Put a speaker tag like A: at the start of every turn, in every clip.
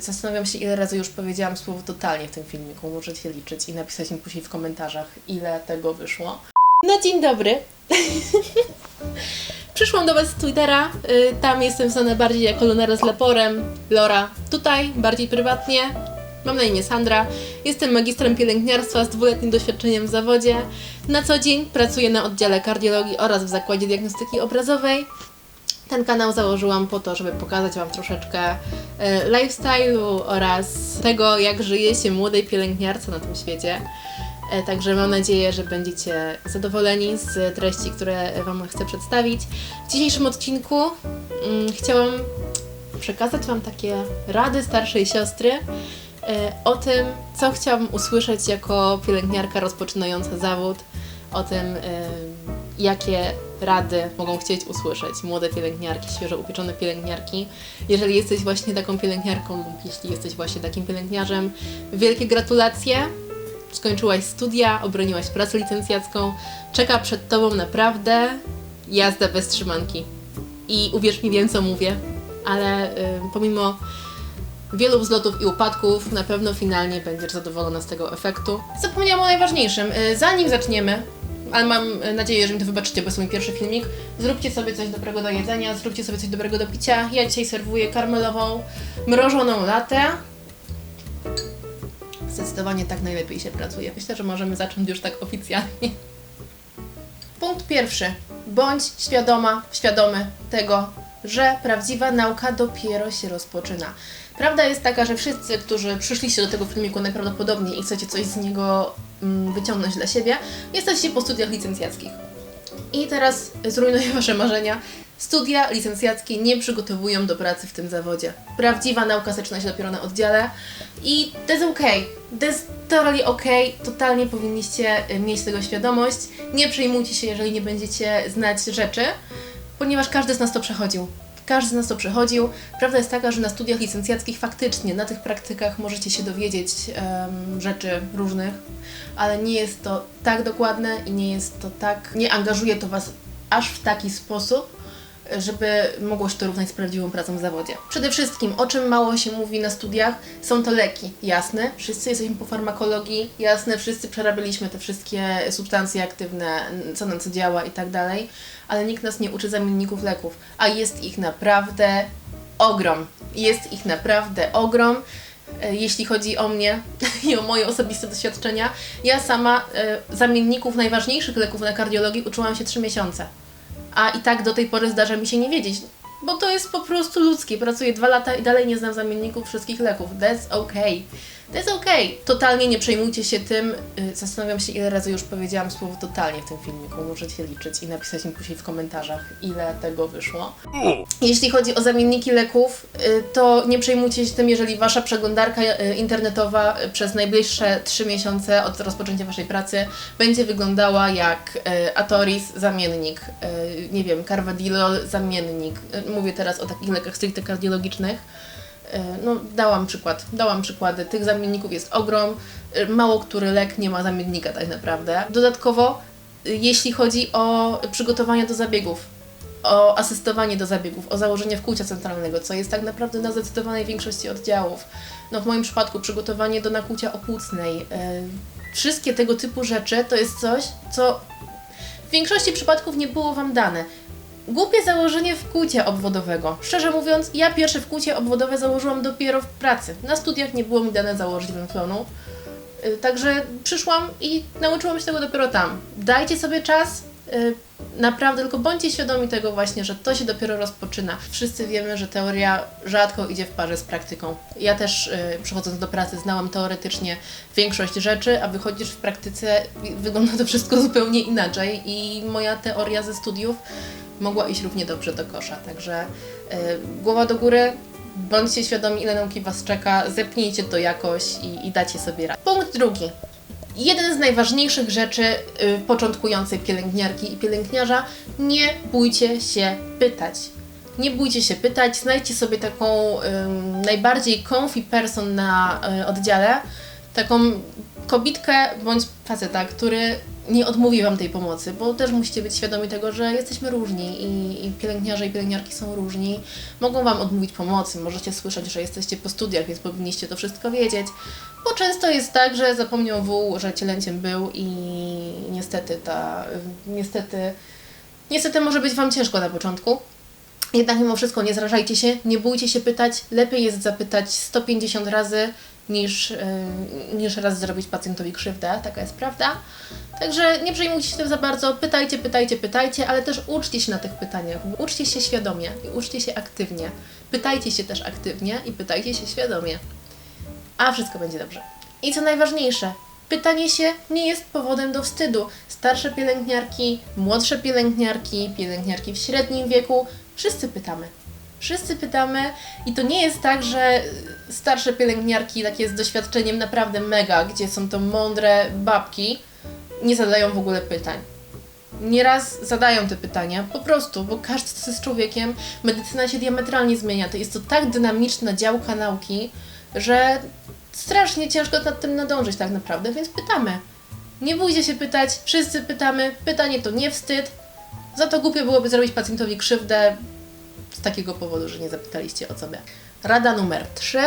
A: Zastanawiam się, ile razy już powiedziałam słowo totalnie w tym filmiku. Możecie liczyć i napisać mi później w komentarzach, ile tego wyszło. No dzień dobry. Przyszłam do Was z Twittera. y, Tam jestem znana bardziej jako Lonera z Leporem. Lora tutaj, bardziej prywatnie. Mam na imię Sandra. Jestem magistrem pielęgniarstwa z dwuletnim doświadczeniem w zawodzie. Na co dzień pracuję na oddziale kardiologii oraz w zakładzie diagnostyki obrazowej. Ten kanał założyłam po to, żeby pokazać Wam troszeczkę e, lifestyle'u oraz tego, jak żyje się młodej pielęgniarce na tym świecie. E, Także mam nadzieję, że będziecie zadowoleni z treści, które Wam chcę przedstawić. W dzisiejszym odcinku mm, chciałam przekazać Wam takie rady starszej siostry e, o tym, co chciałabym usłyszeć jako pielęgniarka rozpoczynająca zawód, o tym, jakie rady mogą chcieć usłyszeć młode pielęgniarki, świeżo upieczone pielęgniarki. Jeżeli jesteś właśnie taką pielęgniarką lub jeśli jesteś właśnie takim pielęgniarzem, wielkie gratulacje. Skończyłaś studia, obroniłaś pracę licencjacką. Czeka przed Tobą naprawdę jazda bez trzymanki. I uwierz mi, wiem co mówię, ale y, pomimo wielu wzlotów i upadków, na pewno finalnie będziesz zadowolona z tego efektu. Zapomniałam o najważniejszym. Y, Zanim zaczniemy, ale mam y, nadzieję, że mi to wybaczycie, bo jest mój pierwszy filmik, zróbcie sobie coś dobrego do jedzenia, zróbcie sobie coś dobrego do picia. Ja dzisiaj serwuję karmelową, mrożoną latę. Zdecydowanie tak najlepiej się pracuje. Myślę, że możemy zacząć już tak oficjalnie. Punkt pierwszy. Bądź świadoma, świadomy tego, że prawdziwa nauka dopiero się rozpoczyna. Prawda jest taka, że wszyscy, którzy przyszliście do tego filmiku najprawdopodobniej i chcecie coś z niego wyciągnąć dla siebie, jesteście po studiach licencjackich. I teraz zrujnuję Wasze marzenia. Studia licencjackie nie przygotowują do pracy w tym zawodzie. Prawdziwa nauka zaczyna się dopiero na oddziale i to jest okej. To jest totally okej. Totalnie powinniście y, mieć tego świadomość. Nie przejmujcie się, jeżeli nie będziecie znać rzeczy, ponieważ każdy z nas to przechodził. Każdy z nas to przechodził. Prawda jest taka, że na studiach licencjackich faktycznie na tych praktykach możecie się dowiedzieć em, rzeczy różnych, ale nie jest to tak dokładne i nie jest to tak, nie angażuje to Was aż w taki sposób, żeby mogło się to równać z prawdziwą pracą w zawodzie. Przede wszystkim, o czym mało się mówi na studiach, są to leki. Jasne, wszyscy jesteśmy po farmakologii, jasne, wszyscy przerabialiśmy te wszystkie substancje aktywne, co na co działa i tak dalej, ale nikt nas nie uczy zamienników leków, a jest ich naprawdę ogrom. Jest ich naprawdę ogrom. E, Jeśli chodzi o mnie i o moje osobiste doświadczenia, ja sama e, zamienników najważniejszych leków na kardiologii uczyłam się 3 miesiące a i tak do tej pory zdarza mi się nie wiedzieć. Bo to jest po prostu ludzkie. Pracuję dwa lata i dalej nie znam zamienników wszystkich leków. That's okay. That's okay. Totalnie nie przejmujcie się tym. Y, Zastanawiam się, ile razy już powiedziałam słowo totalnie w tym filmiku. Możecie liczyć i napisać mi później w komentarzach, ile tego wyszło. Jeśli chodzi o zamienniki leków, y, to nie przejmujcie się tym, jeżeli wasza przeglądarka y, internetowa przez najbliższe 3 miesiące od rozpoczęcia waszej pracy będzie wyglądała jak Atoris zamiennik, nie wiem, Carvedilol zamiennik. Mówię teraz o takich lekach stricte kardiologicznych. Y, No, dałam przykład, dałam przykłady. Tych zamienników jest ogrom. Y, Mało który lek nie ma zamiennika tak naprawdę. Dodatkowo, y, jeśli chodzi o przygotowanie do zabiegów, o asystowanie do zabiegów, o założenie wkłucia centralnego, co jest tak naprawdę na zdecydowanej większości oddziałów. No w moim przypadku przygotowanie do nakłucia opłucnej. Wszystkie tego typu rzeczy to jest coś, co w większości przypadków nie było Wam dane. Głupie założenie wkłucia obwodowego. Szczerze mówiąc, ja pierwsze wkłucie obwodowe założyłam dopiero w pracy. Na studiach nie było mi dane założyć węflonu. Y, Także przyszłam i nauczyłam się tego dopiero tam. Dajcie sobie czas, y, naprawdę tylko bądźcie świadomi tego właśnie, że to się dopiero rozpoczyna. Wszyscy wiemy, że teoria rzadko idzie w parze z praktyką. Ja też y, przychodząc do pracy znałam teoretycznie większość rzeczy, a wychodzisz w praktyce wygląda to wszystko zupełnie inaczej i moja teoria ze studiów mogła iść równie dobrze do kosza. Także y, głowa do góry, bądźcie świadomi ile nauki Was czeka, zepnijcie to jakoś i, i dacie sobie radę. Punkt drugi. Jeden z najważniejszych rzeczy y, początkującej pielęgniarki i pielęgniarza, nie bójcie się pytać. Nie bójcie się pytać, znajdźcie sobie taką ym, najbardziej comfy person na y, oddziale, taką kobitkę bądź faceta, który nie odmówi Wam tej pomocy, bo też musicie być świadomi tego, że jesteśmy różni i, i pielęgniarze i pielęgniarki są różni. Mogą Wam odmówić pomocy, możecie słyszeć, że jesteście po studiach, więc powinniście to wszystko wiedzieć, bo często jest tak, że zapomniał wół, że cielęciem był i niestety ta, niestety, niestety może być Wam ciężko na początku. Jednak mimo wszystko nie zrażajcie się, nie bójcie się pytać. Lepiej jest zapytać 150 razy niż, yy, niż raz zrobić pacjentowi krzywdę, taka jest prawda. Także nie przejmujcie się tym za bardzo, pytajcie, pytajcie, pytajcie, ale też uczcie się na tych pytaniach. Uczcie się świadomie i uczcie się aktywnie. Pytajcie się też aktywnie i pytajcie się świadomie. A wszystko będzie dobrze. I co najważniejsze, pytanie się nie jest powodem do wstydu. Starsze pielęgniarki, młodsze pielęgniarki, pielęgniarki w średnim wieku, wszyscy pytamy. Wszyscy pytamy i to nie jest tak, że starsze pielęgniarki takie z doświadczeniem naprawdę mega, gdzie są to mądre babki, nie zadają w ogóle pytań. Nieraz zadają te pytania, po prostu, bo każdy co jest człowiekiem, medycyna się diametralnie zmienia. To jest to tak dynamiczna działka nauki, że strasznie ciężko nad tym nadążyć tak naprawdę, więc pytamy. Nie bójcie się pytać, wszyscy pytamy. Pytanie to nie wstyd. Za to głupio byłoby zrobić pacjentowi krzywdę z takiego powodu, że nie zapytaliście o sobie. Rada numer 3.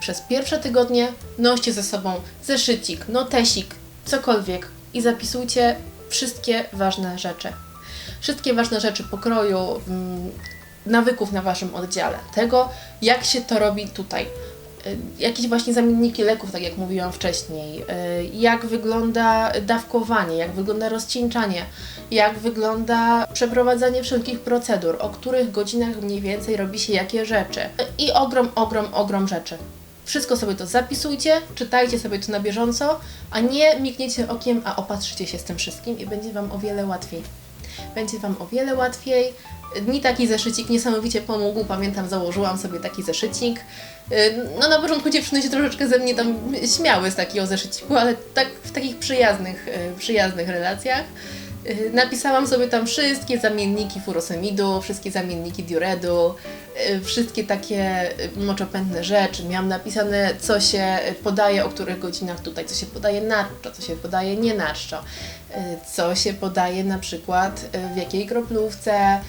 A: Przez pierwsze tygodnie noście ze sobą zeszycik, notesik, cokolwiek i zapisujcie wszystkie ważne rzeczy. Wszystkie ważne rzeczy pokroju, mm, nawyków na Waszym oddziale. Tego, jak się to robi tutaj. Y, Jakieś właśnie zamienniki leków, tak jak mówiłam wcześniej. Y, Jak wygląda dawkowanie, jak wygląda rozcieńczanie, jak wygląda przeprowadzanie wszelkich procedur, o których godzinach mniej więcej robi się jakie rzeczy. I ogrom, ogrom, ogrom rzeczy. Wszystko sobie to zapisujcie, czytajcie sobie to na bieżąco, a nie migniecie okiem, a opatrzycie się z tym wszystkim i będzie Wam o wiele łatwiej. Będzie Wam o wiele łatwiej. Mi taki zeszycik niesamowicie pomógł. Pamiętam, założyłam sobie taki zeszycik. Yy, No na początku dziewczyny się troszeczkę ze mnie tam śmiały z takiego zeszyciku, ale tak w takich przyjaznych, yy, przyjaznych relacjach. Yy, Napisałam sobie tam wszystkie zamienniki furosemidu, wszystkie zamienniki diuredu, yy, wszystkie takie yy, moczopędne rzeczy. Miałam napisane, co się podaje, o których godzinach tutaj, co się podaje na czczo, co się podaje nie na czczo, yy, co się podaje na przykład w jakiej kroplówce,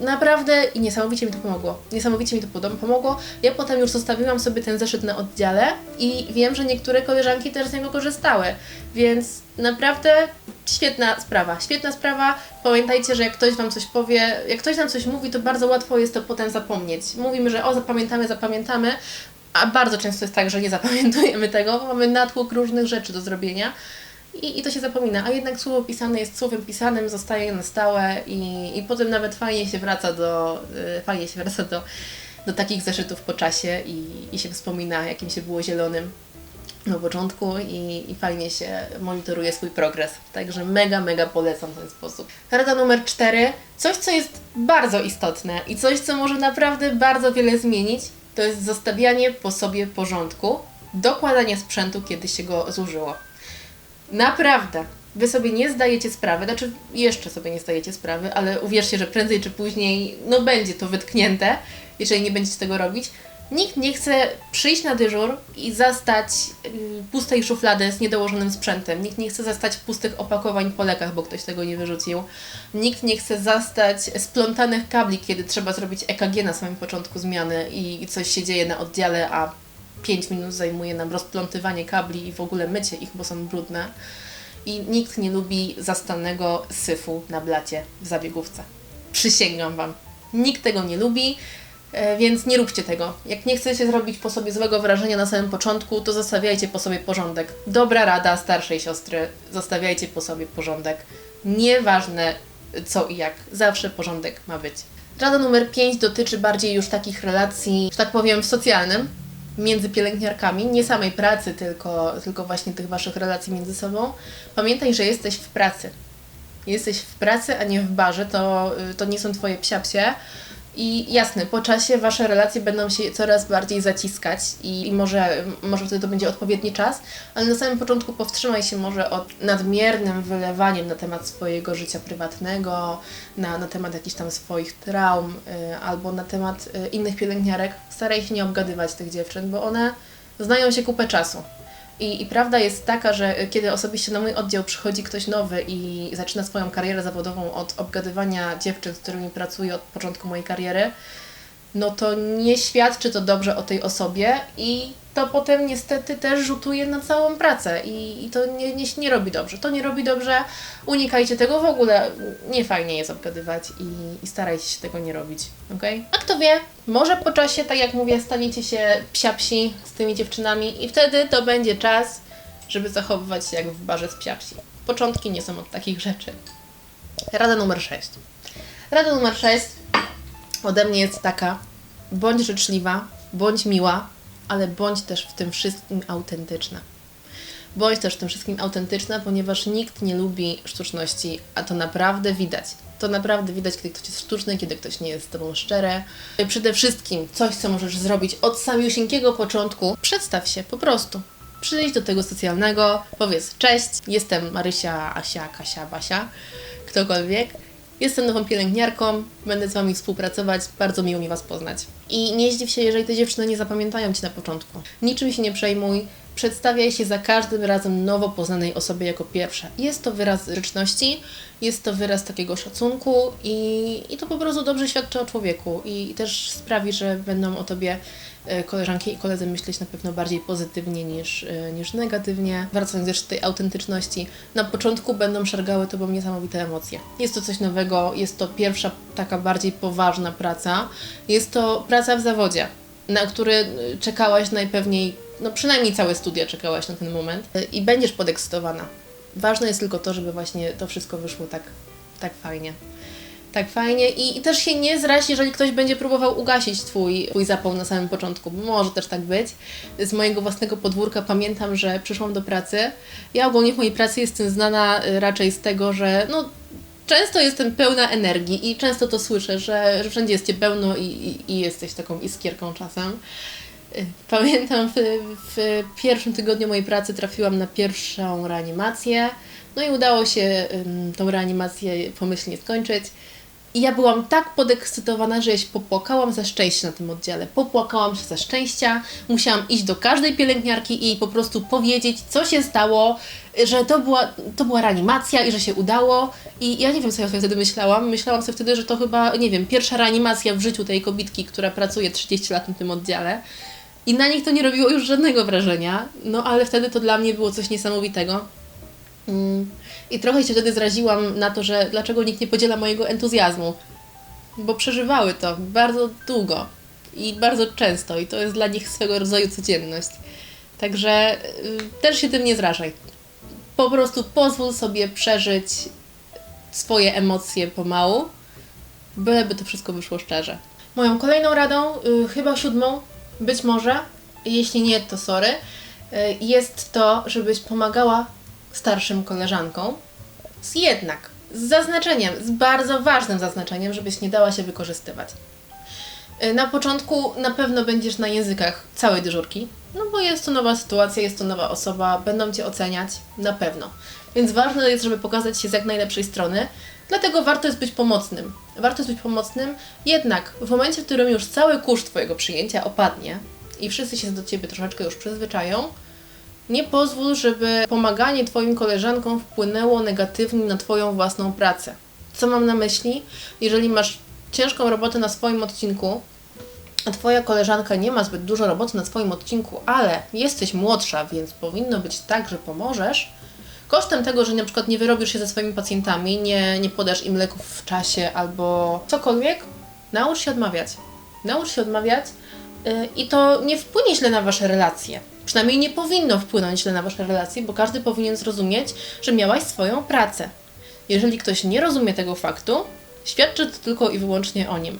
A: Naprawdę i niesamowicie mi to pomogło. Niesamowicie mi to pomogło. Ja potem już zostawiłam sobie ten zeszyt na oddziale i wiem, że niektóre koleżanki też z niego korzystały. Więc naprawdę świetna sprawa. Świetna sprawa. Pamiętajcie, że jak ktoś Wam coś powie, jak ktoś nam coś mówi, to bardzo łatwo jest to potem zapomnieć. Mówimy, że o, zapamiętamy, zapamiętamy, a bardzo często jest tak, że nie zapamiętujemy tego, bo mamy natłok różnych rzeczy do zrobienia. I, I to się zapomina, a jednak słowo pisane jest słowem pisanym, zostaje na stałe i, i potem nawet fajnie się wraca do, y, fajnie się wraca do, do takich zeszytów po czasie i, i się wspomina, jakim się było zielonym na początku i, i fajnie się monitoruje swój progres. Także mega, mega polecam ten sposób. Rada numer cztery. Coś, co jest bardzo istotne i coś, co może naprawdę bardzo wiele zmienić, to jest zostawianie po sobie porządku, dokładanie sprzętu, kiedy się go zużyło. Naprawdę. Wy sobie nie zdajecie sprawy, znaczy jeszcze sobie nie zdajecie sprawy, ale uwierzcie, że prędzej czy później no będzie to wytknięte, jeżeli nie będziecie tego robić. Nikt nie chce przyjść na dyżur i zastać y, pustej szuflady z niedołożonym sprzętem. Nikt nie chce zastać pustych opakowań po lekach, bo ktoś tego nie wyrzucił. Nikt nie chce zastać splątanych kabli, kiedy trzeba zrobić EKG na samym początku zmiany i, coś się dzieje na oddziale, a 5 minut zajmuje nam rozplątywanie kabli i w ogóle mycie ich, bo są brudne. I nikt nie lubi zastanego syfu na blacie w zabiegówce. Przysięgam Wam. Nikt tego nie lubi, e, więc nie róbcie tego. Jak nie chcecie zrobić po sobie złego wrażenia na samym początku, to zostawiajcie po sobie porządek. Dobra rada starszej siostry, zostawiajcie po sobie porządek. Nieważne co i jak, zawsze porządek ma być. Rada numer 5 dotyczy bardziej już takich relacji, że tak powiem, socjalnym, między pielęgniarkami, nie samej pracy, tylko, tylko właśnie tych waszych relacji między sobą. Pamiętaj, że jesteś w pracy. Jesteś w pracy, a nie w barze, to, to nie są twoje psiapsie. I jasne, po czasie wasze relacje będą się coraz bardziej zaciskać i, i może, może wtedy to będzie odpowiedni czas, ale na samym początku powstrzymaj się może od nadmiernym wylewaniem na temat swojego życia prywatnego, na, na temat jakichś tam swoich traum y, albo na temat y, innych pielęgniarek. Staraj się nie obgadywać tych dziewczyn, bo one znają się kupę czasu. I, I prawda jest taka, że kiedy osobiście na mój oddział przychodzi ktoś nowy i zaczyna swoją karierę zawodową od obgadywania dziewczyn, z którymi pracuję od początku mojej kariery, no to nie świadczy to dobrze o tej osobie i to potem niestety też rzutuje na całą pracę i, i to nie, nie, nie robi dobrze. To nie robi dobrze, unikajcie tego w ogóle. Nie fajnie jest obgadywać i, i starajcie się tego nie robić, ok? A kto wie, może po czasie, tak jak mówię, staniecie się psiapsi z tymi dziewczynami i wtedy to będzie czas, żeby zachowywać się jak w barze z psiapsi. Początki nie są od takich rzeczy. Rada numer 6. Rada numer 6 ode mnie jest taka: bądź życzliwa, bądź miła, ale bądź też w tym wszystkim autentyczna. Bądź też w tym wszystkim autentyczna, ponieważ nikt nie lubi sztuczności, a to naprawdę widać. To naprawdę widać, kiedy ktoś jest sztuczny, kiedy ktoś nie jest z Tobą szczery. Przede wszystkim coś, co możesz zrobić od samiusieńkiego początku, przedstaw się po prostu. Przyjdź do tego socjalnego, powiedz cześć, jestem Marysia, Asia, Kasia, Basia, ktokolwiek. Jestem nową pielęgniarką, będę z Wami współpracować, bardzo miło mi Was poznać. I nie zdziw się, jeżeli te dziewczyny nie zapamiętają Cię na początku. Niczym się nie przejmuj, przedstawiaj się za każdym razem nowo poznanej osobie jako pierwsza. Jest to wyraz grzeczności, jest to wyraz takiego szacunku i, i to po prostu dobrze świadczy o człowieku i też sprawi, że będą o Tobie koleżanki i koledzy myśleć na pewno bardziej pozytywnie niż, e, niż negatywnie. Wracając jeszcze do tej autentyczności, na początku będą szargały Tobą niesamowite emocje. Jest to coś nowego, jest to pierwsza taka bardziej poważna praca, jest to praca w zawodzie, na który e, czekałaś najpewniej, no przynajmniej całe studia czekałaś na ten moment i będziesz podekscytowana. Ważne jest tylko to, żeby właśnie to wszystko wyszło tak, tak fajnie. Tak fajnie I, i też się nie zraź, jeżeli ktoś będzie próbował ugasić twój, twój zapał na samym początku, bo może też tak być. Z mojego własnego podwórka pamiętam, że przyszłam do pracy. Ja ogólnie w mojej pracy jestem znana y, raczej z tego, że no, często jestem pełna energii i często to słyszę, że, że wszędzie jest Cię pełno i, i, i jesteś taką iskierką czasem. Y, Pamiętam, w, w pierwszym tygodniu mojej pracy trafiłam na pierwszą reanimację, no i udało się ym, tą reanimację pomyślnie skończyć. I ja byłam tak podekscytowana, że ja się popłakałam ze szczęścia na tym oddziale. Popłakałam się ze szczęścia, musiałam iść do każdej pielęgniarki i po prostu powiedzieć, co się stało, że to była, to była reanimacja i że się udało. I ja nie wiem, co ja sobie wtedy myślałam. Myślałam sobie wtedy, że to chyba, nie wiem, pierwsza reanimacja w życiu tej kobitki, która pracuje 30 lat na tym oddziale. I na nich to nie robiło już żadnego wrażenia, no ale wtedy to dla mnie było coś niesamowitego. Mm. I trochę się wtedy zraziłam na to, że dlaczego nikt nie podziela mojego entuzjazmu. Bo przeżywały to bardzo długo i bardzo często, i to jest dla nich swego rodzaju codzienność. Także y, też się tym nie zrażaj. Po prostu pozwól sobie przeżyć swoje emocje pomału, byleby to wszystko wyszło szczerze. Moją kolejną radą, y, chyba siódmą, być może, jeśli nie, to sorry, y, jest to, żebyś pomagała starszym koleżankom. Z jednak, z zaznaczeniem, z bardzo ważnym zaznaczeniem, żebyś nie dała się wykorzystywać. Y, Na początku na pewno będziesz na językach całej dyżurki, no bo jest to nowa sytuacja, jest to nowa osoba, będą Cię oceniać, na pewno. Więc ważne jest, żeby pokazać się z jak najlepszej strony, dlatego warto jest być pomocnym. Warto jest być pomocnym, jednak w momencie, w którym już cały koszt Twojego przyjęcia opadnie i wszyscy się do Ciebie troszeczkę już przyzwyczają, nie pozwól, żeby pomaganie Twoim koleżankom wpłynęło negatywnie na Twoją własną pracę. Co mam na myśli? Jeżeli masz ciężką robotę na swoim odcinku, a Twoja koleżanka nie ma zbyt dużo roboty na swoim odcinku, ale jesteś młodsza, więc powinno być tak, że pomożesz, kosztem tego, że na przykład nie wyrobisz się ze swoimi pacjentami, nie, nie podasz im leków w czasie albo cokolwiek, naucz się odmawiać. Naucz się odmawiać yy, i to nie wpłynie źle na Wasze relacje. Przynajmniej nie powinno wpłynąć źle na Wasze relacje, bo każdy powinien zrozumieć, że miałaś swoją pracę. Jeżeli ktoś nie rozumie tego faktu, świadczy to tylko i wyłącznie o nim.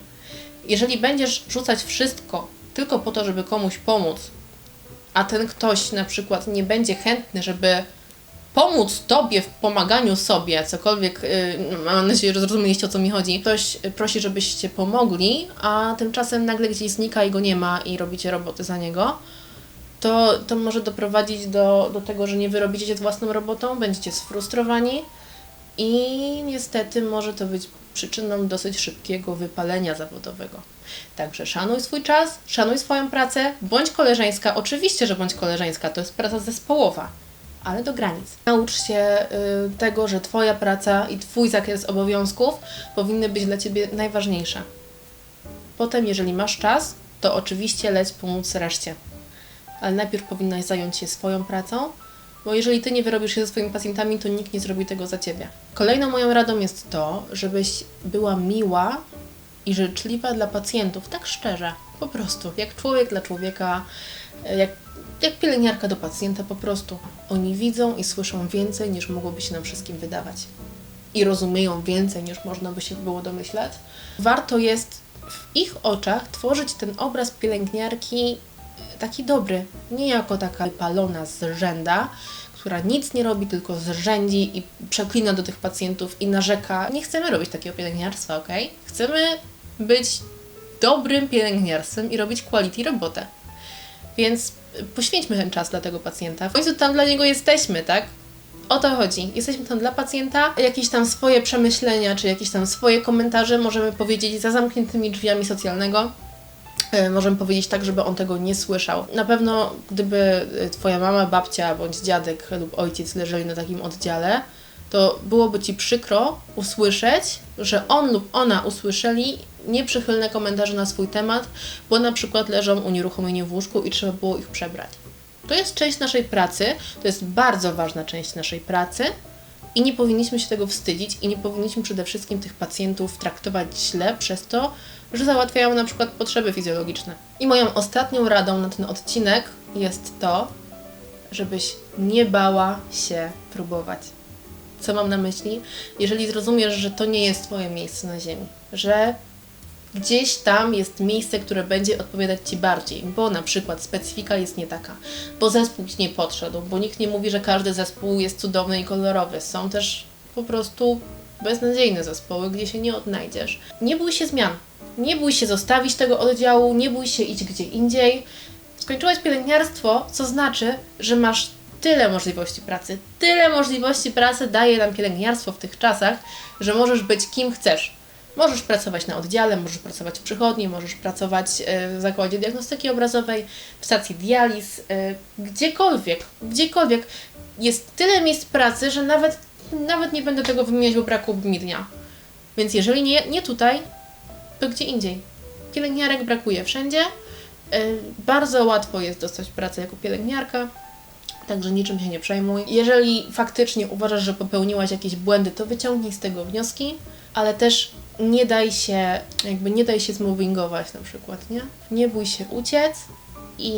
A: Jeżeli będziesz rzucać wszystko tylko po to, żeby komuś pomóc, a ten ktoś na przykład nie będzie chętny, żeby pomóc Tobie w pomaganiu sobie, cokolwiek, yy, mam nadzieję, że zrozumieliście o co mi chodzi. Ktoś prosi, żebyście pomogli, a tymczasem nagle gdzieś znika i go nie ma i robicie roboty za niego, to, to może doprowadzić do, do tego, że nie wyrobicie się z własną robotą, będziecie sfrustrowani i niestety może to być przyczyną dosyć szybkiego wypalenia zawodowego. Także szanuj swój czas, szanuj swoją pracę, bądź koleżeńska. Oczywiście, że bądź koleżeńska, to jest praca zespołowa, ale do granic. Naucz się y, tego, że Twoja praca i Twój zakres obowiązków powinny być dla Ciebie najważniejsze. Potem, jeżeli masz czas, to oczywiście leć pomóc reszcie. Ale najpierw powinnaś zająć się swoją pracą, bo jeżeli ty nie wyrobisz się ze swoimi pacjentami, to nikt nie zrobi tego za ciebie. Kolejną moją radą jest to, żebyś była miła i życzliwa dla pacjentów, tak szczerze, po prostu, jak człowiek dla człowieka, jak, jak pielęgniarka do pacjenta, po prostu. Oni widzą i słyszą więcej, niż mogłoby się nam wszystkim wydawać. I rozumieją więcej, niż można by się było domyślać. Warto jest w ich oczach tworzyć ten obraz pielęgniarki taki dobry, nie jako taka wypalona z rzęda, która nic nie robi, tylko zrzędzi i przeklina do tych pacjentów i narzeka. Nie chcemy robić takiego pielęgniarstwa, ok? Chcemy być dobrym pielęgniarstwem i robić quality robotę. Więc poświęćmy ten czas dla tego pacjenta. W końcu tam dla niego jesteśmy, tak? O to chodzi. Jesteśmy tam dla pacjenta. Jakieś tam swoje przemyślenia, czy jakieś tam swoje komentarze możemy powiedzieć za zamkniętymi drzwiami socjalnego. E, Możemy powiedzieć tak, żeby on tego nie słyszał. Na pewno, gdyby e, Twoja mama, babcia bądź dziadek lub ojciec leżeli na takim oddziale, to byłoby Ci przykro usłyszeć, że on lub ona usłyszeli nieprzychylne komentarze na swój temat, bo na przykład leżą unieruchomieni w łóżku i trzeba było ich przebrać. To jest część naszej pracy, to jest bardzo ważna część naszej pracy i nie powinniśmy się tego wstydzić i nie powinniśmy przede wszystkim tych pacjentów traktować źle przez to, że załatwiają na przykład potrzeby fizjologiczne. I moją ostatnią radą na ten odcinek jest to, żebyś nie bała się próbować. Co mam na myśli? Jeżeli zrozumiesz, że to nie jest Twoje miejsce na Ziemi, że gdzieś tam jest miejsce, które będzie odpowiadać Ci bardziej, bo na przykład specyfika jest nie taka, bo zespół Ci nie podszedł, bo nikt nie mówi, że każdy zespół jest cudowny i kolorowy. Są też po prostu beznadziejne zespoły, gdzie się nie odnajdziesz. Nie bój się zmian. Nie bój się zostawić tego oddziału, nie bój się iść gdzie indziej. Skończyłaś pielęgniarstwo, co znaczy, że masz tyle możliwości pracy. Tyle możliwości pracy daje nam pielęgniarstwo w tych czasach, że możesz być kim chcesz. Możesz pracować na oddziale, możesz pracować w przychodni, możesz pracować e, w zakładzie diagnostyki obrazowej, w stacji dializ, e, gdziekolwiek, gdziekolwiek. Jest tyle miejsc pracy, że nawet, nawet nie będę tego wymieniać, bo brakłoby mi dnia. Więc jeżeli nie, nie tutaj, to gdzie indziej. Pielęgniarek brakuje wszędzie. E, Bardzo łatwo jest dostać pracę jako pielęgniarka. Także niczym się nie przejmuj. Jeżeli faktycznie uważasz, że popełniłaś jakieś błędy, to wyciągnij z tego wnioski, ale też nie daj się, jakby nie daj się zmobbingować na przykład, nie? Nie bój się uciec i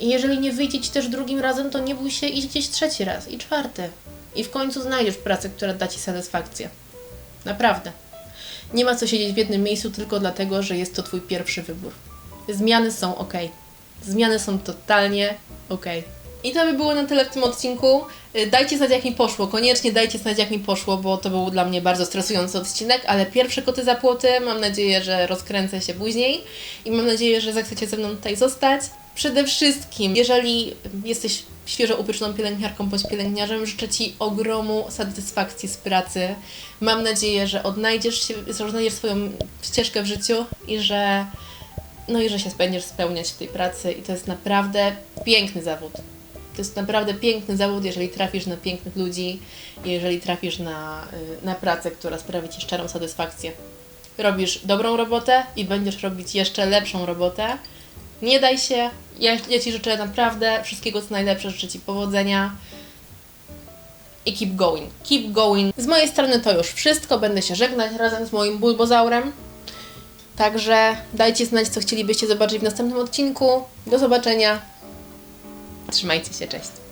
A: jeżeli nie wyjdzie Ci też drugim razem, to nie bój się iść gdzieś trzeci raz i czwarty. I w końcu znajdziesz pracę, która da Ci satysfakcję. Naprawdę. Nie ma co siedzieć w jednym miejscu tylko dlatego, że jest to Twój pierwszy wybór. Zmiany są ok. Zmiany są totalnie ok. I to by było na tyle w tym odcinku. Y, Dajcie znać, jak mi poszło. Koniecznie dajcie znać, jak mi poszło, bo to był dla mnie bardzo stresujący odcinek, ale pierwsze koty za płoty. Mam nadzieję, że rozkręcę się później i mam nadzieję, że zechcecie ze mną tutaj zostać. Przede wszystkim, jeżeli jesteś świeżo upieczoną pielęgniarką bądź pielęgniarzem, życzę Ci ogromu satysfakcji z pracy. Mam nadzieję, że odnajdziesz się, że odnajdziesz swoją ścieżkę w życiu i że no i że się będziesz spełniać w tej pracy i to jest naprawdę piękny zawód. To jest naprawdę piękny zawód, jeżeli trafisz na pięknych ludzi, jeżeli trafisz na, na pracę, która sprawi Ci szczerą satysfakcję. Robisz dobrą robotę i będziesz robić jeszcze lepszą robotę. Nie daj się. Ja, ja Ci życzę naprawdę wszystkiego co najlepsze, życzę Ci powodzenia i keep going. Keep going. Z mojej strony to już wszystko. Będę się żegnać razem z moim bulbozaurem. Także dajcie znać, co chcielibyście zobaczyć w następnym odcinku. Do zobaczenia. Trzymajcie się, cześć.